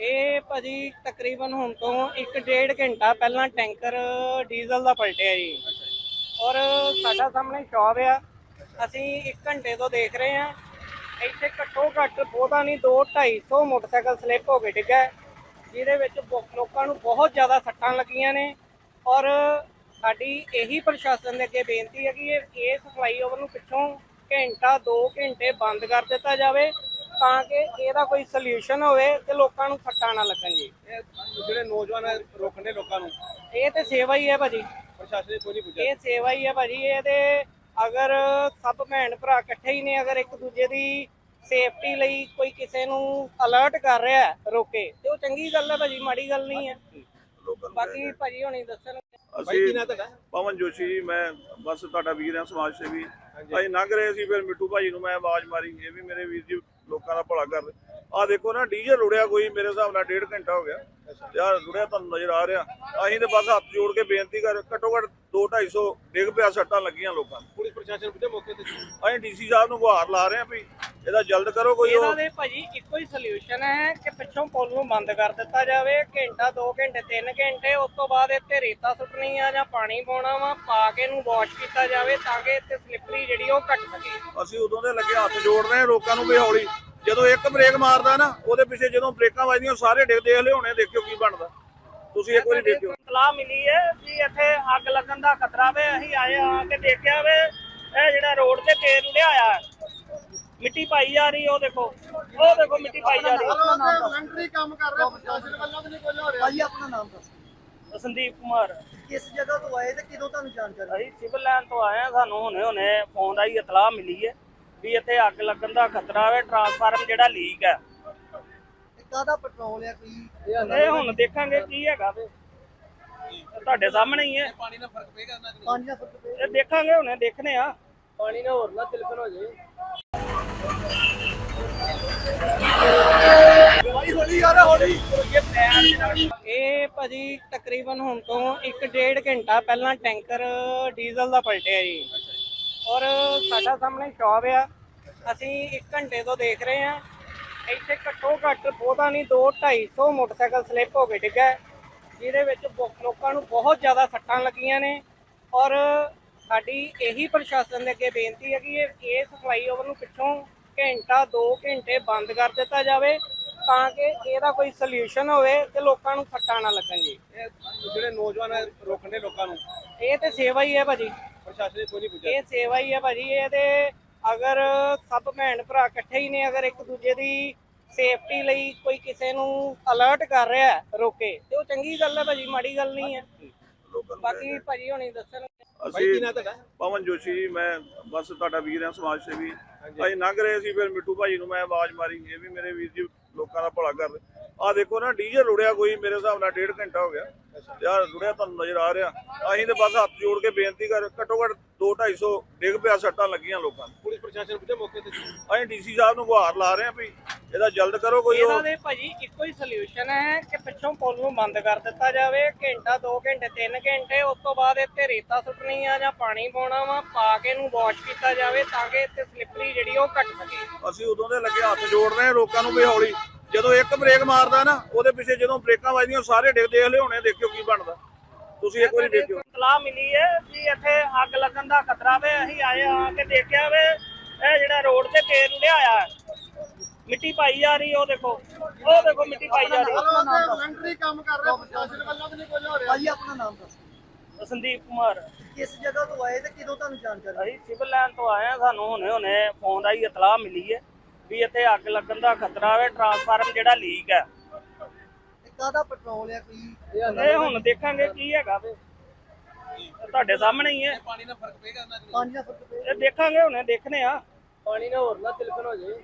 ਇਹ ਭਾਜੀ ਤਕਰੀਬਨ ਹੁਣ ਤੋਂ 1.5 ਘੰਟਾ ਪਹਿਲਾਂ ਟੈਂਕਰ ਡੀਜ਼ਲ ਦਾ ਪਲਟਿਆ ਜੀ। ਔਰ ਸਾਡਾ ਸਾਹਮਣੇ ਸ਼ੌਪ ਆ। ਅਸੀਂ 1 ਘੰਟੇ ਤੋਂ ਦੇਖ ਰਹੇ ਹਾਂ। ਇੱਥੇ ਘੱਟੋ ਘੱਟ ਬਹੁਤਾ ਨਹੀਂ 2 250 ਮੋਟਰਸਾਈਕਲ ਸਲਿੱਪ ਹੋ ਕੇ ਡਿੱਗਾ ਜਿਹਦੇ ਵਿੱਚ ਬਹੁ- ਲੋਕਾਂ ਨੂੰ ਬਹੁਤ ਜ਼ਿਆਦਾ ਸੱਟਾਂ ਲੱਗੀਆਂ ਨੇ। ਔਰ ਸਾਡੀ ਇਹੀ ਪ੍ਰਸ਼ਾਸਨ ਦੇ ਅੱਗੇ ਬੇਨਤੀ ਹੈ ਕਿ ਇਹ ਇਸ ਫਲਾਈਓਵਰ ਨੂੰ ਪਿੱਛੋਂ ਘੰਟਾ 2 ਘੰਟੇ ਬੰਦ ਕਰ ਦਿੱਤਾ ਜਾਵੇ। ਤਾਂ ਕਿ ਇਹਦਾ ਕੋਈ ਸੋਲੂਸ਼ਨ ਹੋਵੇ ਤੇ ਲੋਕਾਂ ਨੂੰ ਸੱਟਾਂ ਨਾ ਲੱਗਣ ਜੀ। ਜਿਹੜੇ ਨੌਜਵਾਨ ਰੋਕਣ ਲੋਕਾਂ ਨੂੰ? ਇਹ ਤੇ ਸੇਵਾ ਹੀ ਹੈ ਭਾਜੀ। ਪ੍ਰਸ਼ਾਸਨ ਨੇ ਕੋਈ ਨਹੀਂ ਪੁੱਛਿਆ? ਇਹ ਸੇਵਾ ਹੀ ਹੈ ਭਾਜੀ ਇਹ ਤੇ ਅਗਰ ਸਭ ਭੈਣ ਭਰਾ ਇਕੱਠੇ ਹੀ ਨੇ ਅਗਰ ਇੱਕ ਦੂਜੇ ਦੀ ਸੇਫਟੀ ਲਈ ਕੋਈ ਕਿਸੇ ਨੂੰ ਅਲਰਟ ਕਰ ਰਿਹਾ ਹੈ, ਰੋਕੇ ਤੇ ਉਹ ਚੰਗੀ ਗੱਲ ਹੈ ਭਾਜੀ ਮਾੜੀ ਗੱਲ ਨਹੀਂ ਹੈ। ਬਾਕੀ ਭਾਜੀ ਹੁਣੀ ਦੱਸਣ ਅਸੀਂ ਪਵਨ ਜੋਸ਼ੀ ਮੈਂ ਬਸ ਤੁਹਾਡਾ ਵੀਰ ਹਾਂ ਸਮਾਜ ਸੇਵੀ। ਅਸੀਂ ਲੰਘ ਰਹੇ ਸੀ ਫਿਰ ਮਿੱਟੂ ਭਾਜੀ ਨੂੰ ਮੈਂ ਆਵਾਜ਼ ਮਾਰੀ ਇਹ ਵੀ ਮੇਰੇ ਵੀਰ ਜੀ ਲੋਕਾਂ ਦਾ ਭਲਾ ਕਰ ਆ ਦੇਖੋ ਨਾ ਡੀਜ਼ਲ ਰੁੜਿਆ ਕੋਈ ਮੇਰੇ ਹਿਸਾਬ ਨਾਲ ਡੇਢ ਘੰਟਾ ਹੋ ਗਿਆ। ਯਾਰ ਰੁੜਿਆ ਤੁਹਾਨੂੰ ਨਜ਼ਰ ਆ ਰਿਹਾ। ਅਸੀਂ ਤੇ ਬਸ ਹੱਥ ਜੋੜ ਕੇ ਬੇਨਤੀ ਕਰ ਘੱਟੋ ਘੱਟ 2 250 ਡਿੱਗ ਪਿਆ ਸੱਟਾਂ ਲੱਗੀਆਂ ਲੋਕਾਂ ਨੂੰ। ਪੁਲਿਸ ਪ੍ਰਸ਼ਾਸਨ ਪੁੱਛੇ ਮੌਕੇ ਤੇ? ਅਸੀਂ ਡੀਸੀ ਸਾਹਿਬ ਨੂੰ ਗੁਹਾਰ ਲਾ ਰਹੇ ਹਾਂ ਵੀ ਇਹਦਾ ਜਲਦ ਕਰੋ ਕੋਈ ਉਹ। ਦੇ ਭਾਜੀ ਇੱਕੋ ਹੀ ਸੋਲੂਸ਼ਨ ਹੈ ਕਿ ਪਿੱਛੋਂ ਪੁਲ ਨੂੰ ਬੰਦ ਕਰ ਦਿੱਤਾ ਜਾਵੇ ਘੰਟਾ 2 ਘੰਟੇ 3 ਘੰਟੇ ਉਸ ਤੋਂ ਬਾਅਦ ਇੱਥੇ ਰੇਤਾ ਸੁੱਟਣੀ ਆ ਜਾਂ ਪਾਣੀ ਪਾਉਣਾ ਵਾ ਪਾ ਕੇ ਇਹਨੂੰ ਵਾਸ਼ ਕੀਤਾ ਜਾਵੇ ਤਾਂ ਕਿ ਇੱਥੇ ਸਲਿੱਪਰੀ ਜਿਹੜੀ ਉਹ ਘਟ ਸਕੇ। ਅਸੀਂ ਉਦੋਂ ਦੇ ਲੱਗੇ ਹੱਥ ਜੋੜ ਰਹੇ ਲੋਕਾਂ ਨੂੰ ਵੀ ਹੌਲੀ ਜਦੋਂ ਇੱਕ ਬ੍ਰੇਕ ਮਾਰਦਾ ਨਾ ਉਹਦੇ ਪਿੱਛੇ ਜਦੋਂ ਬ੍ਰੇਕਾਂ ਵੱਜਦੀਆਂ ਸਾਰੇ ਡਿੱਗ ਦੇਖ ਲਿਆਉਣੇ ਦੇਖਿਓ ਕੀ ਬਣਦਾ। ਤੁਸੀਂ ਇੱਕ ਵਾਰੀ ਦੇਖਿਓ। ਇਤਲਾਹ ਮਿਲੀ ਹੈ ਕਿ ਇੱਥੇ ਅੱਗ ਲੱਗਣ ਦਾ ਖਤਰਾ ਵੇ ਅਸੀਂ ਆਏ ਆ ਕੇ ਦੇਖਿਆ ਵੇ ਇਹ ਜਿਹੜਾ ਰੋਡ ਤੇ ਤੇਲ ਉੜਿਆ ਆ ਹੈ। ਮਿੱਟੀ ਪਾਈ ਜਾ ਰਹੀ ਉਹ ਦੇਖੋ। ਉਹ ਦੇਖੋ ਮਿੱਟੀ ਪਾਈ ਜਾ ਰਹੀ ਵਲੰਟਰੀ ਕੰਮ ਕਰ ਰਿਹਾ ਪ੍ਰਸ਼ਾਸਨ ਵੱਲੋਂ ਵੀ ਨਹੀਂ ਕੁਝ ਹੋ ਰਿਹਾ। ਭਾਈ ਆਪਣਾ ਨਾਮ ਦੱਸੋ। ਸੰਦੀਪ ਕੁਮਾਰ। ਕਿਸ ਜਗ੍ਹਾ ਤੋਂ ਆਏ ਤੇ ਕਿਦੋਂ ਤੁਹਾਨੂੰ ਜਾਣਕਾਰੀ? ਅਸੀਂ ਸਿਵਲ ਲਾਈਨ ਤੋਂ ਆਏ ਆ ਸਾਨੂੰ ਹੁਣੇ ਹੁਣੇ ਫੋਨ ਦਾ ਹੀ ਇਤਲਾਹ ਮਿਲੀ ਹੈ ਵੀ ਇੱਥੇ ਅੱਗ ਲੱਗਣ ਦਾ ਖਤਰਾ ਹੈ ਟਰਾਂਸਫਾਰਮ ਜਿਹੜਾ ਲੀਕ ਹੈ। ਤੇ ਕਾਹਦਾ ਪੈਟਰੋਲ ਆ ਕੋਈ ਇਹ ਹੁਣ ਦੇਖਾਂਗੇ ਕੀ ਹੈਗਾ ਵੇ ਇਹ ਤੁਹਾਡੇ ਸਾਹਮਣੇ ਹੀ ਹੈ। ਪਾਣੀ ਨਾਲ ਫ਼ਰਕ ਪਏਗਾ ਨਾ ਪੰਜ ਜਾਂ ਫੁੱਟ ਤੇ ਇਹ ਦੇਖਾਂਗੇ ਹੁਣੇ ਦੇਖਨੇ ਆ ਪਾਣੀ ਨਾਲ ਹੋਰ ਨਾ ਤਿਲਕਣ ਹੋ ਜੇ ਭਾਈ ਹੋਲੀ ਯਾਰ ਹੋਲੀ ਇਹ ਭਾਜੀ ਤਕਰੀਬਨ ਹੁਣ ਤੋਂ 1.5 ਘੰਟਾ ਪਹਿਲਾਂ ਟੈਂਕਰ ਡੀਜ਼ਲ ਦਾ ਪਲਟਿਆ ਜੀ। ਔਰ ਸਾਡਾ ਸਾਹਮਣੇ ਸ਼ੌਪ ਆ। ਅਸੀਂ 1 ਘੰਟੇ ਤੋਂ ਦੇਖ ਰਹੇ ਹਾਂ। ਇੱਥੇ ਘੱਟੋ ਘੱਟ ਬਹੁਤਾ ਨਹੀਂ 2 250 ਮੋਟਰਸਾਈਕਲ ਸਲਿੱਪ ਹੋ ਕੇ ਡਿੱਗਾ ਜਿਹਦੇ ਵਿੱਚ ਬਹੁ- ਲੋਕਾਂ ਨੂੰ ਬਹੁਤ ਜ਼ਿਆਦਾ ਸੱਟਾਂ ਲੱਗੀਆਂ ਨੇ। ਔਰ ਸਾਡੀ ਇਹੀ ਪ੍ਰਸ਼ਾਸਨ ਦੇ ਅੱਗੇ ਬੇਨਤੀ ਹੈ ਕਿ ਇਹ ਇਸ ਫਲਾਈਓਵਰ ਨੂੰ ਪਿੱਛੋਂ ਘੰਟਾ 2 ਘੰਟੇ ਬੰਦ ਕਰ ਦਿੱਤਾ ਜਾਵੇ ਤਾਂ ਕਿ ਇਹਦਾ ਕੋਈ ਸੋਲੂਸ਼ਨ ਹੋਵੇ ਤੇ ਲੋਕਾਂ ਨੂੰ ਸੱਟਾਂ ਨਾ ਲੱਗਣ ਜੀ। ਜਿਹੜੇ ਨੌਜਵਾਨ ਰੋਕਣ ਲੋਕਾਂ ਨੂੰ? ਇਹ ਤੇ ਸੇਵਾ ਹੀ ਹੈ ਭਾਜੀ। ਪ੍ਰਸ਼ਾਸਨ ਨੇ ਕੋਈ ਨਹੀਂ ਪੁੱਛਿਆ? ਇਹ ਸੇਵਾ ਹੀ ਹੈ ਭਾਜੀ ਇਹ ਤੇ ਅਗਰ ਸਭ ਭੈਣ ਭਰਾ ਇਕੱਠੇ ਹੀ ਨੇ ਅਗਰ ਇੱਕ ਦੂਜੇ ਦੀ ਸੇਫਟੀ ਲਈ ਕੋਈ ਕਿਸੇ ਨੂੰ ਅਲਰਟ ਕਰ ਰਿਹਾ ਰੋਕੇ ਤੇ ਉਹ ਚੰਗੀ ਗੱਲ ਹੈ ਭਾਜੀ ਮਾੜੀ ਗੱਲ ਨਹੀਂ ਹੈ। ਬਾਕੀ ਭਾਜੀ ਹੁਣੀ ਦੱਸਣ ਅਸੀਂ ਪਵਨ ਜੋਸ਼ੀ ਜੀ ਮੈਂ ਬਸ ਤੁਹਾਡਾ ਵੀਰ ਹਾਂ ਸਮਾਜ ਸੇਵੀ। ਅਸੀਂ ਲੰਘ ਰਹੇ ਸੀ ਫਿਰ ਮਿੱਟੂ ਭਾਜੀ ਨੂੰ ਮੈਂ ਆਵਾਜ਼ ਮਾਰੀ ਇਹ ਵੀ ਮੇਰੇ ਵੀਰ ਜੀ ਲੋਕਾਂ ਦਾ ਭਲਾ ਕਰ ਆ ਦੇਖੋ ਨਾ ਡੀਜ਼ਲ ਰੁੜਿਆ ਕੋਈ ਮੇਰੇ ਹਿਸਾਬ ਨਾਲ ਡੇਢ ਘੰਟਾ ਹੋ ਗਿਆ। ਯਾਰ ਰੁੜਿਆ ਤੁਹਾਨੂੰ ਨਜ਼ਰ ਆ ਰਿਹਾ। ਅਸੀਂ ਤੇ ਬਸ ਹੱਥ ਜੋੜ ਕੇ ਬੇਨਤੀ ਕਰ ਘੱਟੋ ਘੱਟ 2 250 ਡਿੱਗ ਪਿਆ ਸੱਟਾਂ ਲੱਗੀਆਂ ਲੋਕਾਂ ਨੂੰ। ਪੁਲਿਸ ਪ੍ਰਸ਼ਾਸਨ ਪੁੱਛੇ ਮੌਕੇ ਤੇ। ਅਸੀਂ ਡੀਸੀ ਸਾਹਿਬ ਨੂੰ ਗੁਹਾਰ ਲਾ ਰਹੇ ਹਾਂ ਵੀ ਇਹਦਾ ਜਲਦ ਕਰੋ ਕੋਈ ਉਹ। ਦੇ ਭਾਜੀ ਇੱਕੋ ਹੀ ਸੋਲੂਸ਼ਨ ਹੈ ਕਿ ਪਿੱਛੋਂ ਪੁਲ ਨੂੰ ਬੰਦ ਕਰ ਦਿੱਤਾ ਜਾਵੇ ਘੰਟਾ 2 ਘੰਟੇ 3 ਘੰਟੇ ਉਸ ਤੋਂ ਬਾਅਦ ਇੱਥੇ ਰੇਤਾ ਸੁੱਟਣੀ ਆ ਜਾਂ ਪਾਣੀ ਪਾਉਣਾ ਵਾ ਪਾ ਕੇ ਇਹਨੂੰ ਵਾਸ਼ ਕੀਤਾ ਜਾਵੇ ਤਾਂ ਕਿ ਇੱਥੇ ਸਲਿੱਪਰੀ ਜਿਹੜੀ ਉਹ ਘਟ ਸਕੇ। ਅਸੀਂ ਉਦੋਂ ਦੇ ਲੱਗੇ ਹੱਥ ਜੋੜ ਰਹੇ ਹਾਂ ਲੋਕਾਂ ਨੂੰ ਵੀ ਹੌਲੀ। ਜਦੋਂ ਇੱਕ ਬ੍ਰੇਕ ਮਾਰਦਾ ਨਾ ਉਹਦੇ ਪਿੱਛੇ ਜਦੋਂ ਬ੍ਰੇਕਾਂ ਵੱਜਦੀਆਂ ਸਾਰੇ ਡਿੱਗ ਦੇਖ ਲਿਆਉਣੇ ਦੇਖਿਓ ਕੀ ਬਣਦਾ। ਤੁਸੀਂ ਇੱਕ ਵਾਰੀ ਦੇਖਿਓ। ਇਤਲਾਹ ਮਿਲੀ ਹੈ ਕਿ ਇੱਥੇ ਅੱਗ ਲੱਗਣ ਦਾ ਖਤਰਾ ਵੇ ਅਸੀਂ ਆਏ ਆ ਕੇ ਦੇਖਿਆ ਵੇ ਇਹ ਜਿਹੜਾ ਰੋਡ ਤੇ ਤੇਲ ਉੜਿਆ ਆ ਹੈ। ਮਿੱਟੀ ਪਾਈ ਜਾ ਰਹੀ ਉਹ ਦੇਖੋ। ਉਹ ਦੇਖੋ ਮਿੱਟੀ ਪਾਈ ਜਾ ਰਹੀ ਵਲੰਟਰੀ ਕੰਮ ਕਰ ਰਿਹਾ ਪ੍ਰਸ਼ਾਸਨ ਵੱਲੋਂ ਵੀ ਨਹੀਂ ਕੁਝ ਹੋ ਰਿਹਾ। ਭਾਈ ਆਪਣਾ ਨਾਮ ਦੱਸੋ। ਸੰਦੀਪ ਕੁਮਾਰ। ਕਿਸ ਜਗ੍ਹਾ ਤੋਂ ਆਏ ਤੇ ਕਿਦੋਂ ਤੁਹਾਨੂੰ ਜਾਣਕਾਰੀ? ਅਸੀਂ ਸਿਵਲ ਲਾਈਨ ਤੋਂ ਆਏ ਆ ਸਾਨੂੰ ਹੁਣੇ ਹੁਣੇ ਫੋਨ ਦਾ ਹੀ ਇਤਲਾਹ ਮਿਲੀ ਹੈ ਵੀ ਇੱਥੇ ਅੱਗ ਲੱਗਣ ਦਾ ਖਤਰਾ ਹੈ ਟਰਾਂਸਫਾਰਮ ਜਿਹੜਾ ਲੀਕ ਹੈ ਤੇ ਕਾਹਦਾ ਪੈਟਰੋਲ ਆ ਕੋਈ? ਇਹ ਹੁਣ ਦੇਖਾਂਗੇ ਕੀ ਹੈਗਾ ਵੇ। ਤੁਹਾਡੇ ਸਾਹਮਣੇ ਹੀ ਹੈ ਪਾਣੀ ਨਾਲ ਫ਼ਰਕ ਪਏਗਾ ਨਾ ਪੰਜ ਜਾਂ ਫੁੱਟ ਤੇ ਇਹ ਦੇਖਾਂਗੇ ਹੁਣੇ ਦੇਖਨੇ ਆ। ਪਾਣੀ ਨਾਲ ਹੋਰ ਨਾ ਤਿਲਕਣ ਹੋ ਜੇ